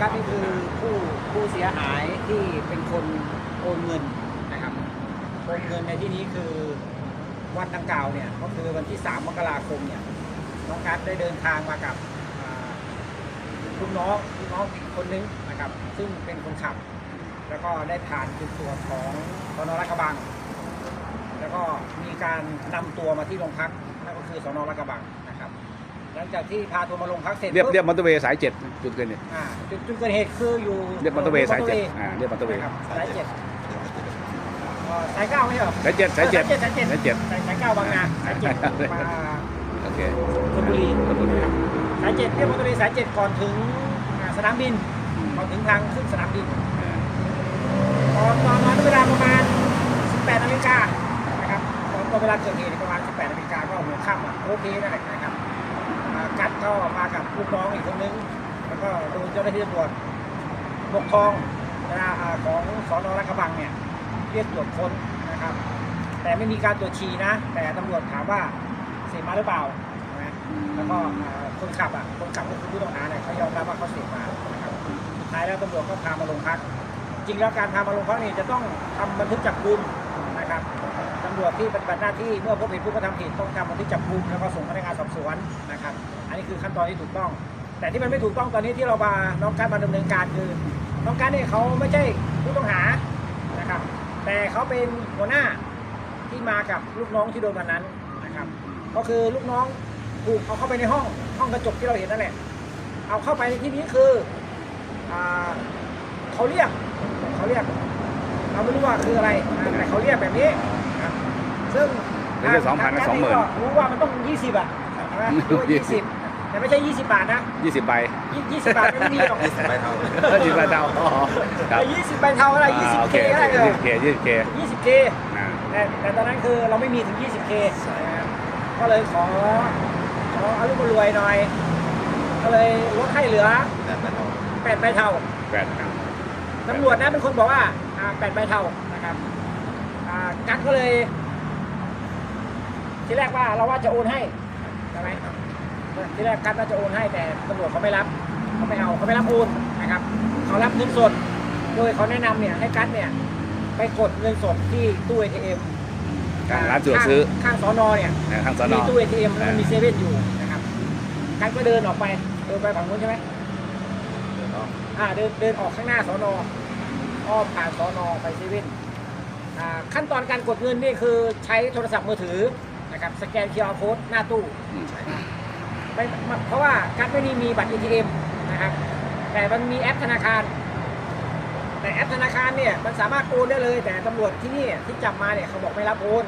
กั๊กนี่คือผู้ผู้เสียหายที่เป็นคนโอนเงินนะครับโอนเงินในที่นี้คือวันดังกล่าวเนี่ยก็คือวันที่ 3 มกราคมเนี่ยน้องกั๊กได้เดินทางมากับอ่าลูกน้องลูกน้องอีกคนนึงนะครับ ซึ่งเป็นคนขับ แล้วก็ได้ผ่านจุดตรวจของสนรักกระบัง แล้วก็มีการนำตัวมาที่โรงพักนั่นก็คือสนรักกระบัง ลังจากที่พาตัวมาโรงพักเสร็จเรียบปุ๊เรียบมอเตอร์เวย์สายเจ็ดจุดเกิดเหตุอ่าจุดจุดเกิดเหตุคืออยู่เรียบมอเตอร์เวย์สายเจ็ดมอตออ่าเรียบมอเตอร์เวย์นะครับสายเจ็ดอ๋อสายเก้าไม่ใช่เหรอสายเจ็ดสายเจ็ดสายเจ็ดสายเจ็ดสายสายเก้าบางนาสายเจ็ดมาโอเคชลบุรีชลบุรี สายเจ็ดเรียบมอเตอร์เวย์สายเจ็ดก่อนถึงอ่าสนามบินอืมก่อนถึงทางขึ้นสนามบินอ่าตอนตอนนั้นเวลาประมาณ 18นาฬิกานะครับตอนตอนเวลาเกิดเหตุประมาณ 18นาฬิกาก็หัวค่ำอะโอเคนั่นแหละนะครับอ่า ก็มากับลูกน้องอีกคนนึง แล้วก็โดนเจ้าหน้าที่ตำรวจปกครองนะของสอนอรักบังเนี่ยเรียกตรวจค้นนะครับ แต่ไม่มีการตรวจฉี่นะ แต่ตำรวจถามว่าเสพมาหรือเปล่านะแล้วก็คนขับอะคนขับก็คือผู้ต้องหาเนี่ยเขายอมรับว่าเขาเสพมานะครับสุดท้ายแล้วตำรวจก็พามาโรงพัก จริงแล้วการพามาโรงพักนี่จะต้องทำบันทึกจับกุมนะครับ รวจที่ปฏิบัติหน้าที่เมื่อพบเห็นผู้กระทำผิดต้องทำบันทึกจับกุมแล้วก็ส่งพนักงานสอบสวนนะครับ อันนี้คือขั้นตอนที่ถูกต้อง แต่ที่มันไม่ถูกต้องตอนนี้ที่เรามาน้องการมาดำเนินการคือน้องการเนี่ยเขาไม่ใช่ผู้ต้องหานะครับ แต่เขาเป็นหัวหน้าที่มากับลูกน้องที่โดนวันนั้นนะครับ ก็คือลูกน้องถูกเอาเข้าไปในห้องห้องกระจกที่เราเห็นนั่นแหละเอาเข้าไปในที่นี้คืออเขาเรียกเขาเรียกเราไม่รู้ว่าคืออะไรแต่เขาเรียกแบบนี้ ซึ่งไม่ใช่2,000นะทาง20,000ก็รู้ว่ามันต้อง 20 อะใช่ไหมรู้ว่า20 แต่ไม่ใช่ 20 บาทนะ ยี่สิบใบ20 20บาทไม่มีหรอกยี่สิบใบเท่ายี่สิบใบเท่าอ๋อครับแต่20ใบเท่าอะไรอ่าโอ20 เค k อะไรเอยี่อสิบเคยี่สิบเค 20 k อ่าแต่แต่ตอนนั้นคือเราไม่มีถึง 20k นะครับก็เลยขอขออารุมารวยหน่อย ก็เลยลดให้เหลือ แต่ใบเท่า8 ใบเท่า แปดครับ ตำรวจนะเป็นคนบอกว่าอ่าแปดใบเท่านะครับอ่ากัดก็เลย ทีแรกว่าเราว่าจะโอนให้ใช่ไหมทีแรกกัดว่าจะโอนให้แต่ตำรวจเขาไม่รับเขาไม่เอาเขาไม่รับโอนนะครับเขารับเงินสดโดยเขาแนะนำเนี่ยให้กัดเนี่ยไปกดเงินสดที่ตู้ ATM ทางร้านสะดวกซื้อข้างสอนอเนี่ยนะทางสนมีตู้ ATM แล้วมันอ่ามีมีเซเว่นอยู่นะครับกัดก็เดินออกไปเดินไปฝั่งนู้นใช่ไหมอ่าเดินเดินออกข้างหน้าสอนออ้อมผ่านสอนอไปเซเว่นอ่าขั้นตอนการกดเงินนี่คือใช้โทรศัพท์มือถือ นะครับสแกน QR code หน้าตู้อืมไม่เพราะว่าการไม่ได้มีบัตร ATM นะครับแต่มันมีแอปธนาคาร แต่แอปธนาคารเนี่ยมันสามารถโอนได้เลย แต่ตำรวจที่นี่ที่จับมาเนี่ยเขาบอกไม่รับโอน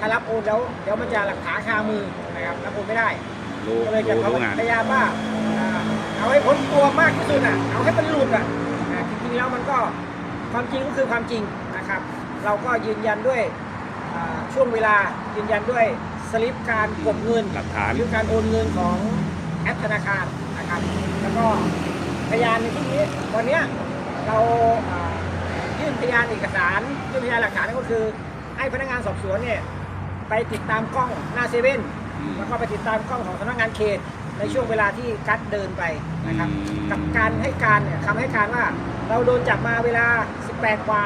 ถ้ารับโอนแล้วเดี๋ยวมันจะหลักฐานคามือนะครับรับโอนไม่ได้รู้ก็เลยจะรู้เขารู้งานพยายามว่าอ่าเอาให้พ้นตัวมากที่สุดอะเอาให้มันหลุดอะอ่าจริงๆแล้วมันก็ความจริงก็คือความจริงนะครับ เราก็ยืนยันด้วยอ่าช่วงเวลายืนยันด้วย สลิปการกดเงินหลักฐาน หรือการโอนเงินของแอปธนาคารนะครับ แล้วก็พยานในที่นี้วันเนี้ยเราอ่ายื่นพยานเอกสารยื่นพยานหลักฐานก็คือ ให้พนักงานสอบสวนเนี่ยไปติดตามกล้องหน้าเซเว่นอืมแล้วก็ไปติดตามกล้องของสำนักงานเขตในช่วงเวลาที่กัดเดินไปนะครับอืมกับการให้การเนี่ยคำให้การว่าเราโดนจับมาเวลา 18กว่า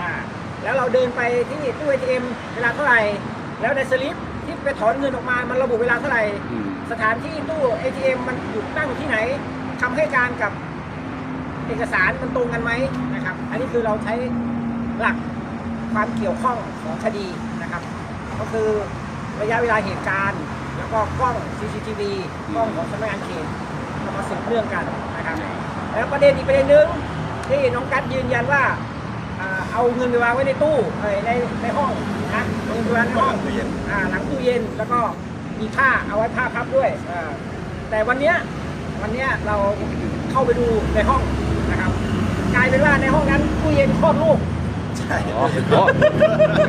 อ่าแล้วเราเดินไปที่ตู้ ATM เวลาเท่าไหร่ แล้วในสลิปที่ ไปถอนเงินออกมา มันระบุเวลาเท่าไหร่ อืม สถานที่ตู้ ATM มันอยู่ตั้งที่ไหนคำให้การกับเอกสารมันตรงกันไหมนะครับ อันนี้คือเราใช้หลักความเกี่ยวข้องของคดีนะครับ ก็คือระยะเวลาเหตุการณ์ แล้วก็กล้อง CCTV กล้องของสำนักงานเขตเอามาสืบเรื่องกันนะครับ แล้วประเด็นอีกประเด็นหนึ่งที่น้องกัดยืนยันว่าอ่าเอาเงินไปวางไว้ในตู้เอ้ยในในห้อง นะเอาเงินไปวางในห้องตู้เย็นอ่าหลังตู้เย็นแล้วก็มีผ้าเอาไว้ผ้าพับด้วยอ่าแต่วันเนี้ยวันเนี้ยเราเข้าไปดูในห้องนะครับกลายเป็นว่าในห้องนั้นตู้เย็นครอบลูกใช่อ๋ออ๋อ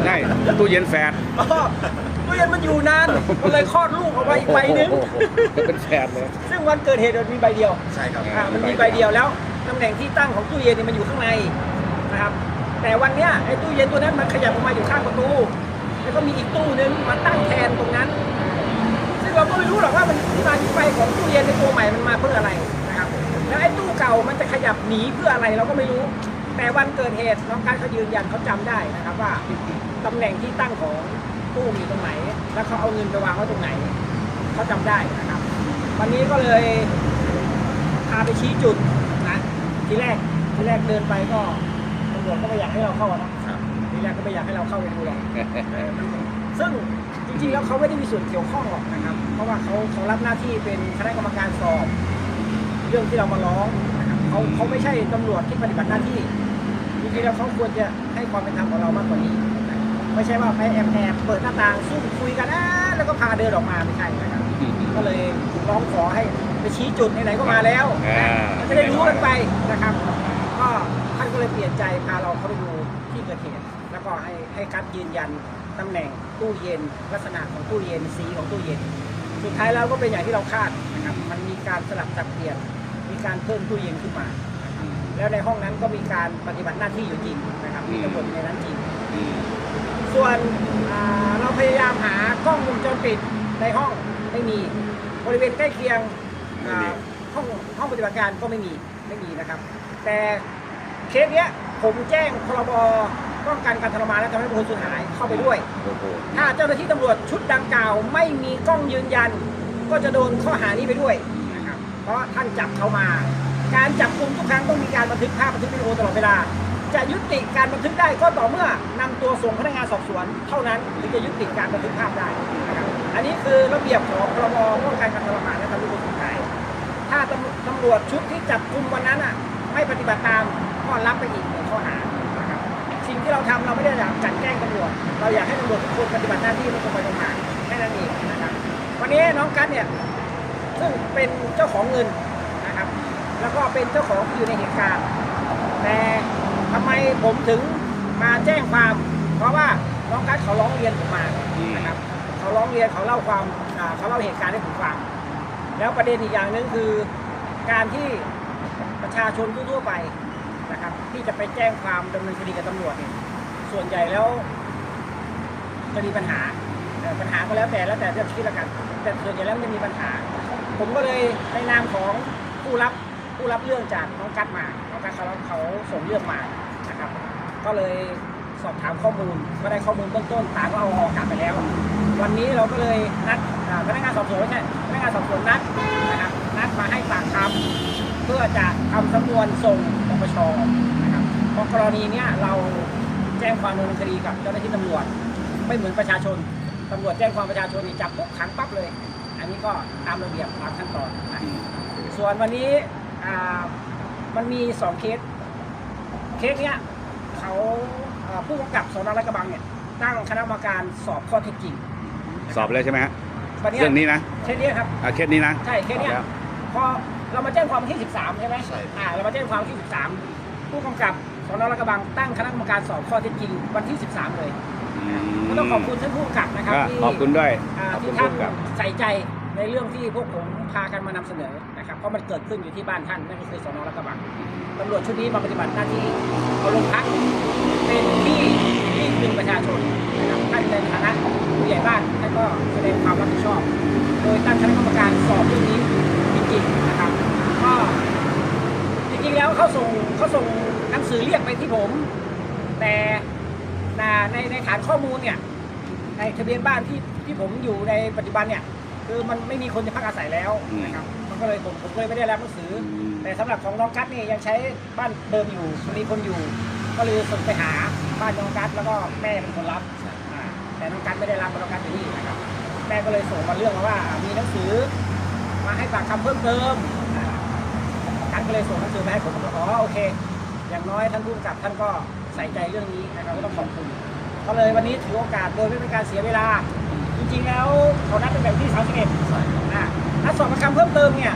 ใช่ตู้เย็นแฝดอ๋อตู้เย็นมันอยู่นานมันเลยคลอดลูกออกมาอีกใบหนึงโอ้โหเป็นแฝดเลย ซึ่งวันเกิดเหตุมันมีใบเดียวใช่ครับ อ่ามันมีใบเดียวแล้วตำแหน่งที่ตั้งของตู้เย็นเนี่ยมันอยู่ข้างในนะครับ แต่วันเนี้ยไอ้ตู้เย็นตัวนั้นมันขยับออกมาอยู่ข้างประตู แล้วก็มีอีกตู้นึงมาตั้งแทนตรงนั้น ซึ่งเราก็ไม่รู้หรอกว่ามันที่มาที่ไปของตู้เย็นในตัวใหม่มันมาเพื่ออะไรนะครับ แล้วไอ้ตู้เก่ามันจะขยับหนีเพื่ออะไรเราก็ไม่รู้ แต่วันเกิดเหตุน้องการเขายืนยันเขาจำได้นะครับว่าตำแหน่งที่ตั้งของตู้มีตรงไหน แล้วเขาเอาเงินไปวางไว้ตรงไหนเขาจำได้นะครับ วันนี้ก็เลยพาไปชี้จุดนะทีแรกทีแรกเดินไปก็ รวจก็ไม่อยากให้เราเข้าอะเนาะทีแรกก็ไม่อยากให้เราเข้าไปดูหรอกเออมันซึ่งจริงๆแล้วเขาไม่ได้มีส่วนเกี่ยวข้องหรอกนะครับ เพราะว่าเขาเขารับหน้าที่เป็นคณะกรรมการสอบ เรื่องที่เรามาร้องนะครับเขาเขาไม่ใช่ตำรวจที่ปฏิบัติหน้าที่จริงๆแล้วเขาควรจะให้ความเป็นธรรมกับเรามากกว่านี้นะครับไม่ใช่ว่าไปแอบแอบเปิดหน้าต่างซุ่มคุยกันนะแล้วก็พาเดินออกมาไม่ใช่นะครับ ก็เลยร้องขอให้ไปชี้จุดไหนๆก็มาแล้วอ่า จะได้รู้กันไปนะครับก็ ท่านก็เลยเปลี่ยนใจพาเราเข้าไปดูที่เกิดเหตุแล้วก็ให้ให้กัดยืนยันตำแหน่งตู้เย็น ลักษณะของตู้เย็นสีของตู้เย็น สุดท้ายแล้วก็เป็นอย่างที่เราคาดนะครับมันมีการสลับสับเปลี่ยนมีการเพิ่มตู้เย็นขึ้นมา แล้วในห้องนั้นก็มีการปฏิบัติหน้าที่อยู่จริงนะครับมีตำรวจอยู่ในนั้นจริง ส่วนอ่าเราพยายามหากล้องวงจรปิดในห้องไม่มีบริเวณใกล้เคียงอ่าห้องห้องปฏิบัติการก็ไม่มีไม่มีนะครับ แต่ เคสเนี้ยผมแจ้งพรบป้องกันการทรมานและทำให้บุคคลสูญหายเข้าไปด้วย โอ้โหถ้าเจ้าหน้าที่ตำรวจชุดดังกล่าวไม่มีกล้องยืนยัน ก็จะโดนข้อหานี้ไปด้วยนะครับเพราะท่านจับเขามา การจับกลุ่มทุกครั้งต้องมีการบันทึกภาพบันทึกวิดีโอตลอดเวลา จะยุติการบันทึกได้ก็ต่อเมื่อนำตัวส่งพนักงานสอบสวน เท่านั้นถึงจะยุติการบันทึกภาพได้นะครับอันนี้คือระเบียบของพรบป้องกันการทรมานและทำให้บุคคลสูญหาย ถ้าตำตำรวจชุดที่จับกุมวันนั้นอะไม่ปฏิบัติตาม ก็รับไปอีกหนึ่งข้อหานะครับสิ่งที่เราทำเราไม่ได้อยากกลันแกล้งตำรวจเราอยากให้ตำรวจทุกคนปฏิบัติหน้าที่ตรงไปตรงมาแค่นั้นเองนะครับวันนี้น้องกัสเนี่ยซึ่งเป็นเจ้าของเงินนะครับ แล้วก็เป็นเจ้าของที่อยู่ในเหตุการณ์ แต่ทำไมผมถึงมาแจ้งความ เพราะว่าน้องกัสเขาร้องเรียนผมมานะครับเขาร้องเรียนเขาเล่าความอ่าเขาเล่าเหตุการณ์ให้ผมฟังแล้วประเด็นอีกอย่างหนึ่งคือการที่ประชาชนทั่วๆไปนะครับ ที่จะไปแจ้งความดำเนินคดีกับตำรวจเนี่ยส่วนใหญ่แล้วจะมีปัญหาปัญหาก็แล้วแต่แล้วแต่เรื่องคิดละกัน แต่ส่วนใหญ่แล้วมันจะมีปัญหา ผมก็เลยในนามของผู้รับผู้รับเรื่องจากน้องกัดมาน้องกัดเขาเขาส่งเรื่องมานะครับ ก็เลยสอบถามข้อมูลก็ได้ข้อมูลเบื้องต้นตาก็เอาออกกลับไปแล้ว วันนี้เราก็เลยนัดพนักงานสอบสวนใช่พนักงานสอบสวนนัดนะครับนัดมาให้ปากคำเพื่อจะทำสำนวนส่ง ปปชนะครับเพราะกรณีเนี้ยเราแจ้งความดำเนินคดีกับเจ้าหน้าที่ตำรวจ ไม่เหมือนประชาชนตำรวจแจ้งความประชาชนนี่จับปุ๊บขังปั๊บเลย อันนี้ก็ตามระเบียบตามขั้นตอนนะส่วนวันนี้อ่ามันมีสองเคสเคสเนี้ยเขาเอ่อผู้กำกับสนรัลาดกระบังเนี่ยตั้งคณะกรรมการสอบข้อเท็จจริง สอบแล้วใช่ไหมฮะวันเนี้ยเรื่องนี้นะเคสเนี้ยครับอะเคสนี้นะใช่เคสเนี้ยสอบแล้วพอ เรามาแจ้งความวันที่ 13 ใช่ไหมใช่ อ่าเรามาแจ้งความวันที่ 13 ผู้กำกับสนรัลาดกระบังตั้งคณะกรรมการสอบข้อเท็จจริงวันที่ 13 เลยอืมก็ต้องขอบคุณท่านผู้กำกับนะครับก็ที่ขอบคุณด้วย อ่าขอบคุที่ณท่านผู้กำกับ ใส่ใจในเรื่องที่พวกผมพากันมานำเสนอนะครับเพราะมันเกิดขึ้นอยู่ที่บ้านท่านนั่นก็คือสนรัลาดกระบังตำรวจชุดนี้มาปฏิบัติหน้าที่เอาลงพักเป็นที่ที่หนึ่งประชาชนนะครับท่านในฐานะผู้ใหญ่บ้านท่านก็แสดงความรับผิดชอบ โดยตั้งคณะกรรมการสอบเรื่องนี้จริงๆนะครับก็ จริงๆแล้วเขาส่งเขาส่งหนังสือเรียกไปที่ผม แต่ในในในฐานข้อมูลเนี่ยในทะเบียนบ้านที่ที่ผมอยู่ในปัจจุบันเนี่ย คือมันไม่มีคนจะพักอาศัยแล้วนะครับมันก็เลยผมผมก็เลยไม่ได้รับหนังสืออมแต่สำหรับของน้องกัสนี่ยังใช้บ้านเดิมอยู่มีคนอยู่ ก็เลยส่งไปหาบ้านน้องกัสแล้วก็แม่เป็นคนรับอ่าแต่น้องกัสไม่ได้รับเพราะน้องกัสอยู่นี่นะครับแม่ก็เลยส่งมาเรื่องมาว่าอ่ามีหนังสือมาให้ปากคำเพิ่มเติมอ่า ก็เลยส่งหนังสือมาให้ผมผมก็อ๋อโอเค อย่างน้อยท่านผู้กำกับท่านก็ใส่ใจเรื่องนี้นะครับก็ต้องขอบคุณก็เลยวันนี้ถือโอกาสโดยไม่เป็นการเสียเวลา จริงๆแล้วเขานัดเป็นแบบที่31ใช่อ่านัดสอบปากคำเพิ่มเติมเนี่ย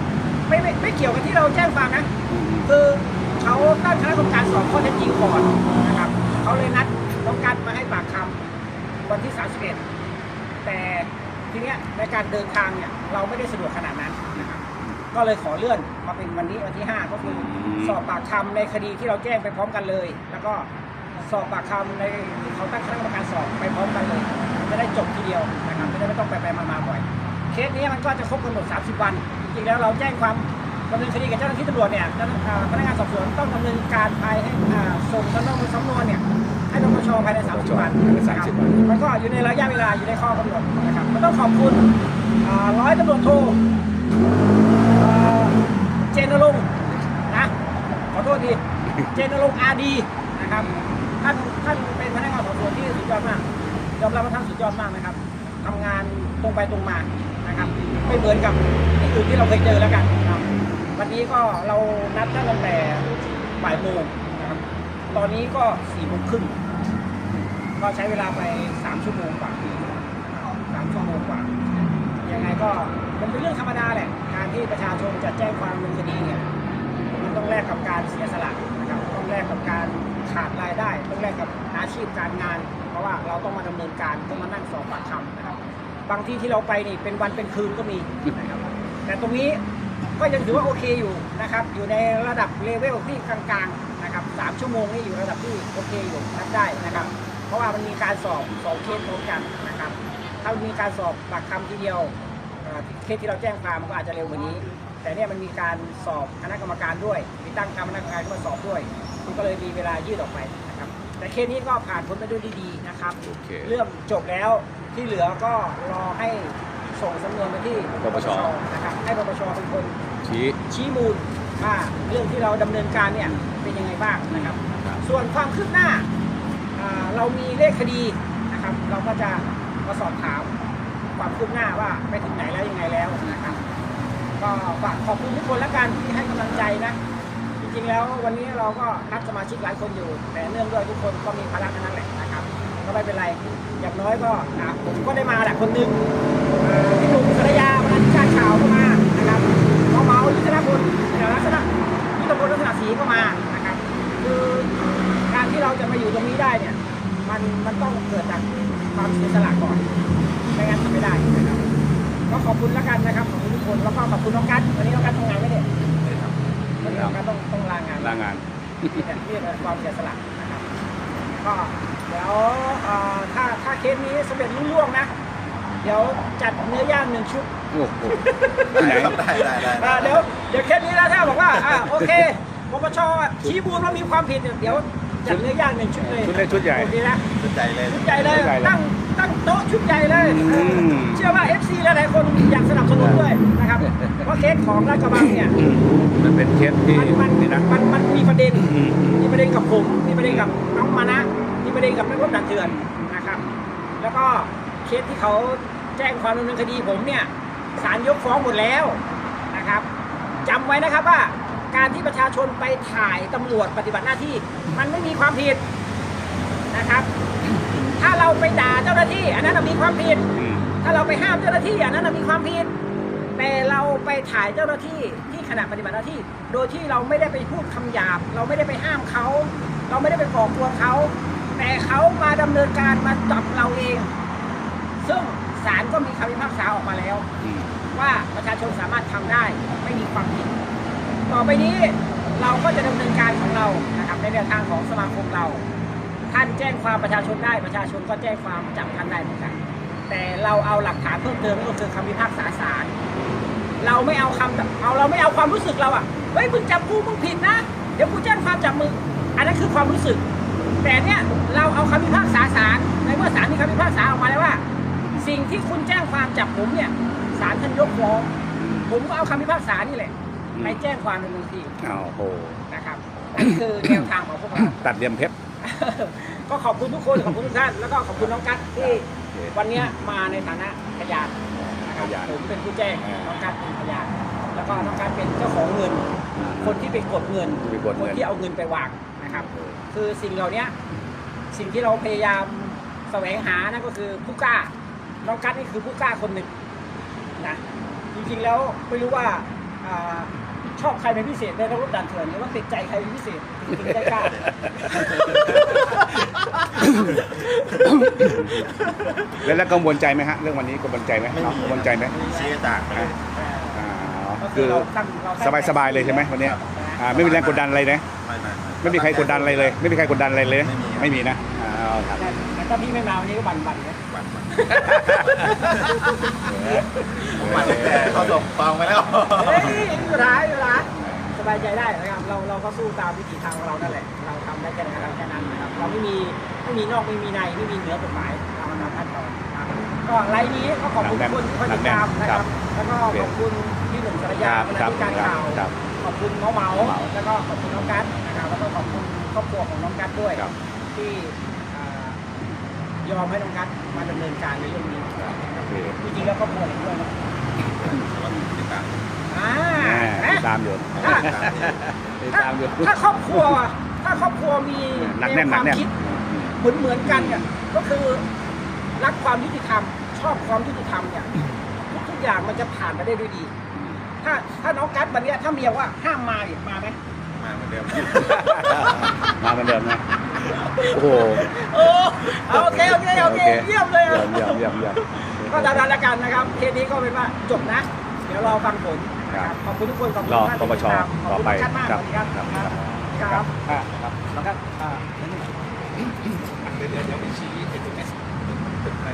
ไม่ไม่ไม่เกี่ยวกับที่เราแจ้งความนะคือเขาตั้งคณะกรรมการสอบข้อเท็จจริงก่อนนะครับเขาเลยนัดน้องกันมาให้ปากคำวันที่ 31 แต่ทีเนี้ยในการเดินทางเนี่ยเราไม่ได้สะดวกขนาดนั้นนะครับ ก็เลยขอเลื่อนมาเป็นวันนี้วันที่ 5 ก็คือสอบปากคำในคดีที่เราแจ้งไปพร้อมกันเลย แล้วก็สอบปากคำในเขาตั้งคณะกรรมการสอบไปพร้อมกันเลย จะได้จบทีเดียวนะครับจะได้ไม่ต้องไปไปมามาบ่อย เคสนี้มันก็จะครบกำหนด 30 วัน จริงๆแล้วเราแจ้งความดำเนินคดีกับเจ้าหน้าที่ตำรวจเนี่ยเจ้าหน้าอ่าพนักงานสอบสวนต้องดำเนินการภายให้อ่าส่งสำนวนสำนวนเนี่ยให้ปปชภายใน 30 วันภายใน30วันมันก็อยู่ในระยะเวลาอยู่ในข้อกำหนดนะครับก็ต้องขอบคุณอ่าร้อยตำรวจโทอ่า เจนรงค์นะขอโทษทีเจนรงค์อาดีนะครับท่านท่านเป็นพนักงานสอบสวนที่สุดยอดมากยอมรับว่าท่านสุดยอดมากนะครับทำงานตรงไปตรงมานะครับไม่เหมือนกับที่อื่นที่เราเคยเจอแล้วกันครับ วันนี้ก็เรานัดท่านตั้งแต่บ่ายโมงนะครับตอนนี้ก็สี่โมงครึ่งก็ใช้เวลาไปสามชั่วโมงกว่าสามชั่วโมงกว่ายังไงก็มันเป็นเรื่องธรรมดาแหละ ที่ประชาชนจะแจ้งความดำเนินคดีเนี่ยมันต้องแลกกับการเสียสละนะครับต้องแลกกับการขาดรายได้ ต้องแลกกับอาชีพการงาน เพราะว่าเราต้องมาดำเนินการต้องมานั่งสอบปากคำนะครับ บางที่ที่เราไปนี่เป็นวันเป็นคืนก็มีนะครับแต่ตรงนี้ก็ยังถือว่าโอเคอยู่นะครับ อยู่ในระดับเลเวลที่กลางๆนะครับสามชั่วโมงนี่อยู่ระดับที่โอเคอยู่รับได้นะครับ เพราะว่ามันมีการสอบสองเคสพร้อมกันนะครับ ถ้ามีการสอบปากคำทีเดียว เอ่อเคสที่เราแจ้งความมันก็อาจจะเร็วกว่านี้ แต่เนี่ยมันมีการสอบคณะกรรมการด้วย มีตั้งคณะกรรมการมาสอบด้วยมันก็เลยมีเวลายืดออกไปนะครับ แต่เคสนี้ก็ผ่านพ้นไปด้วยดีๆนะครับโอเค เรื่องจบแล้วที่เหลือก็รอให้ส่งสำนวนไปที่ปปช นะครับให้ปปชเป็นคน ชี้ชี้มูลว่าเรื่องที่เราดำเนินการเนี่ยเป็นยังไงบ้างนะครับครับส่วนความคืบหน้าอ่าเรามีเลขคดีนะครับ เราก็จะมาสอบถาม ความคืบหน้าว่าไปถึงไหนแล้วยังไงแล้วนะครับก็ฝากขอบคุณทุกคนแล้วกันที่ให้กำลังใจนะ จริงๆแล้ววันนี้เราก็นัดสมาชิกหลายคนอยู่ แต่เนื่องด้วยทุกคนก็มีภาระทั้งนั้นแหละนะครับ ก็ไม่เป็นไรอย่างน้อยก็ผมก็ได้มาแหละคนหนึงอ่าพี่หนุ่มภระยาวันนั้นการข่าวก็มา คนแล้วก็ขอบคุณน้องกัสวันนี้น้องกัสทำงานไหมเนี่ยวันนี้น้องกัสต้องต้องลางานลางานเนี่ยเรียกว่าความเสียสละนะครับก็เดี๋ยวเอ่อถ้าถ้าเคสนี้สำเร็จรุ่ล่วงนะ เดี๋ยวจัดเนื้อย่างหนึ่งชุด โอ้โหที่ไหน ได้ได้ได้อ่าเดี๋ยวเดี๋ยวเคสนี้แล้วถ้าบอกว่าอ่าโอเคปปชชี้มูลว่ามีความผิดเนี่ยเดี๋ยวจัดเนื้อย่างหนึ่งชุดเลยชุดเล็กชุดใหญ่ โอเคนะ ชุดใจเลย ชุดใหญ่เลยชุดใหญ่เลยตั้ง ตั้งโต๊ะชุดใหญ่เลยอืมเชื่อว่า FC หลายๆคนอยากสนับสนุนด้วยนะครับ เพราะเคสของราชกระบังเนี่ยอืมมันเป็นเคสที่มันมันนี่นะมันมันมีประเด็นอืมมีประเด็นกับผม มีประเด็นกับน้องมานะ มีประเด็นกับนักรบดันเถื่อนนะครับ แล้วก็เคสที่เขาแจ้งความดำเนินคดีผมเนี่ยศาลยกฟ้องหมดแล้วนะครับจำไว้นะครับว่าการที่ประชาชนไปถ่ายตำรวจปฏิบัติหน้าที่ มันไม่มีความผิดนะครับ ถ้าเราไปด่าเจ้าหน้าที่ อันนั้นนะมีความผิด อืมถ้าเราไปห้ามเจ้าหน้าที่อันนั้นนะมีความผิด แต่เราไปถ่ายเจ้าหน้าที่ที่ขณะปฏิบัติหน้าที่ โดยที่เราไม่ได้ไปพูดคำหยาบ เราไม่ได้ไปห้ามเขา เราไม่ได้ไปก่อกวนเขา แต่เขามาดำเนินการมาจับเราเอง ซึ่งศาลก็มีคำพิพากษาออกมาแล้ว อืมว่าประชาชนสามารถทำได้ไม่มีความผิด ต่อไปนี้เราก็จะดำเนินการของเรานะครับในแนวทางของสมาคมเรา ท่านแจ้งความประชาชนได้ประชาชนก็แจ้งความจับท่านได้เหมือนกัน แต่เราเอาหลักฐานเพิ่มเติมก็คือคำพิพากษาศาลเราไม่เอาคำเอาเราไม่เอาความรู้สึกเราอะเฮ้ยมึงจับกูมึงผิดนะ เดี๋ยวกูแจ้งความจับมึงอันนั้นคือความรู้สึก แต่เนี่ยเราเอาคำพิพากษาศาลในเมื่อศาลมีคำพิพากษาออกมาแล้วว่า สิ่งที่คุณแจ้งความจับผมเนี่ยศาลท่านยกฟ้องผมก็เอาคำพิพากษานี่แหละไปแจ้งความดำเนินคดีอ้าวโอ้โหนะครับนี่คือแนวทางของพวกเรา ตัดเหลี่ยมเพชร ก็ขอบคุณทุกคนขอบคุณทุกท่านแล้วก็ขอบคุณน้องกั๊กที่โอเควันเนี้ยมาในฐานะพยานนะครับพยานผมเป็นผู้แจ้งอ่าน้องกั๊กเป็นพยานแล้วก็น้องกั๊กเป็นเจ้าของเงิน คนที่ไปกดเงินไปกดคเงินนที่เอาเงินไปวางนะครับคือสิ่งเหล่านี้สิ่งที่เราพยายามแสวงหานั่นก็คือผู้กล้าน้องกั๊กนี่คือผู้กล้าคนหนึ่งนะจริงๆแล้วไม่รู้ว่าอ่า ชอบใครเป็นพิเศษในรถดันเถื่อนหรือว่าติดใจใครเป็นพิเศษถึงได้กล้าแล้วแล้วกังวลใจไหมฮะเรื่องวันนี้กังวลใจไหมไม่เนาะมีกังวลใจไหมชี้ต่างไปเลยอ่าก็คืคืออเราตั้งเราตั้งสบายสบายๆเลยใช่ไหมวันเนี้ยอ่าไม่มีแรงกดดันอะไรนะไม่ไม่ไม่มีใครกดดันอะไรเลย ไม่มีใครกดดันอะไรเลยนะไม่มีไม่มีนะอ่าครับแต่แต่ถ้าพี่ไม่มาวันนี้ก็บันบันๆนะวันวันผ มมาตั้งแต่เขาส่งฟองไปแล้ว เฮ้ยอยู่ร้ายอยู่ร้ายสบายใจได้นะครับ เราเราก็สู้ตามวิถีทางของเรานั่นแหละ เราทำได้แค่ไหนเราแค่นั้นนะครับ เราไม่มีไม่มีนอกไม่มีในไม่มีเหนือกฎหมายเราทำขั้นตอนนะครับก็ไลน์นี้ก็ขอบคุณทุกคนที่คอยติดตามนะครับ แล้วก็ขอบคุณพี่หนุ่มสรยาบรรณาธิการข่าวครับขอบคุณเมาเหมาเมาแล้วก็ขอบคุณน้องกัสนะครับแล้วก็ขอบคุณครอบครัวของน้องกัสด้วยครับที่อ่า ยอมให้น้องกัสมาดำเนินการในเรื่องนี้โอเคจริงๆแล้วครอบครัวผมด้วยนะอ่าแม่นะติดตามอยู่ถ้าติดถ้าตามอยู่ถ้าครอบครัว ถ้าครอบครัวมีหนักแน่นมีหนัคกวามแน่นคิดเหมือนเหมือนกันเนี่ยก็คือรักความยุติธรรม ชอบความยุติธรรมเนี่ยทุกอย่างมันจะผ่านไปได้ด้วยดี ถ้าถ้าน้องกัสวันเนี้ยถ้าเมียว่าห้ามมาเนี่ยมาไหมมาเหมือนเดิมมาเหมือนเดิมนะ โอ้โหโอ้โอเคโอเคโอเคเยี่ยมเลยอะเยี่ยมเยี่ยมเยี่ยมก็ตามนั้นละกันนะครับเคสนี้ก็เป็นว่าจบนะ เดี๋ยวรอฟังผลนะครับขอบคุณทุกคนขอบคุณรอท่านปปชที่ติดตามขอบต่อคุณไปท่านมากครับสวัสดีครับครับครับอะครับแล้วก็อ่าเดี๋ยวเดี๋ยวไปชี้ไอ้ตรงเนี้ยตึกไอ้